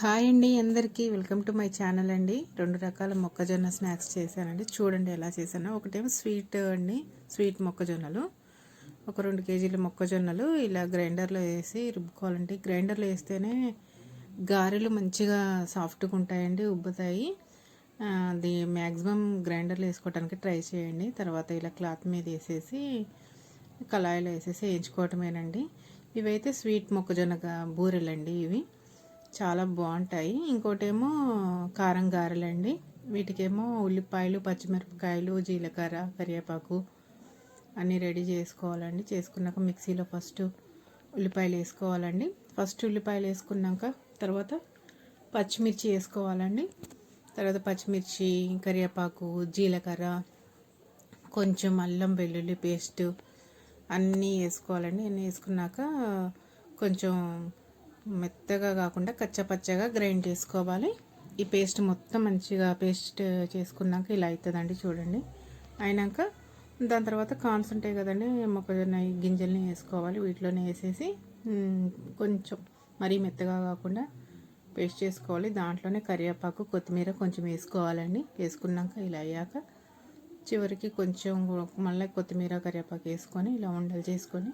Hi అండి అందరికీ. Welcome to my channel అండి. రెండు రకాల మొక్కజొన్న స్నాక్స్ చేశానండి. చూడండి ఎలా చేశానో. ఒకటేమో స్వీట్ అండి. స్వీట్ మొక్కజొన్నలు. ఒక రెండు కేజీల మొక్కజొన్నలు ఇలా గ్రైండర్లో వేసి రుబ్బుకోవాలండి. గ్రైండర్లో వేస్తేనే గారెలు మంచిగా సాఫ్ట్గా ఉంటాయండి ఉబ్బుతాయి. అది మ్యాక్సిమం గ్రైండర్లో వేసుకోవడానికి ట్రై చేయండి. తర్వాత ఇలా క్లాత్ మీద వేసేసి కళాయిలో వేసేసి వేయించుకోవటమేనండి. ఇవైతే స్వీట్ మొక్కజొన్న బూరెలండి ఇవి. చాలా బాగుంటాయి. ఇంకోటేమో కారం గారెలండి. వీటికేమో ఉల్లిపాయలు పచ్చిమిరపకాయలు జీలకర్ర కరివేపాకు అన్నీ రెడీ చేసుకోవాలండి. చేసుకున్నాక మిక్సీలో ఫస్ట్ ఉల్లిపాయలు వేసుకోవాలండి. ఫస్ట్ ఉల్లిపాయలు వేసుకున్నాక తర్వాత పచ్చిమిర్చి వేసుకోవాలండి. తర్వాత పచ్చిమిర్చి కరివేపాకు జీలకర్ర కొంచెం అల్లం వెల్లుల్లి పేస్ట్ అన్నీ వేసుకోవాలండి. అన్నీ వేసుకున్నాక కొంచెం మెత్తగా కాకుండా కచ్చపచ్చగా గ్రైండ్ చేసుకోవాలి. ఈ పేస్ట్ మొత్తం మంచిగా పేస్ట్ చేసుకున్నాక ఇలా అవుతుందండి చూడండి. అయినాక దాని తర్వాత కార్న్స్ ఉంటాయి కదండి మొక్కజొన్న గింజల్ని వేసుకోవాలి. వీటిలోనే వేసేసి కొంచెం మరీ మెత్తగా కాకుండా పేస్ట్ చేసుకోవాలి. దాంట్లోనే కరివేపాకు కొత్తిమీర కొంచెం వేసుకోవాలండి. వేసుకున్నాక ఇలా అయ్యాక చివరికి కొంచెం మళ్ళీ కొత్తిమీర కరివేపాకు వేసుకొని ఇలా ఉండలు చేసుకొని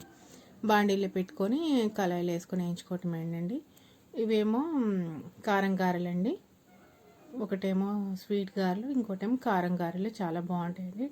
బాండీలో పెట్టుకొని కళాయిలు వేసుకొని వేయించుకోవటం ఏంటండి? ఇవేమో కారం గారెలండి. ఒకటేమో స్వీట్ గారెలు ఇంకోటేమో కారం గారెలు చాలా బాగుంటాయండి.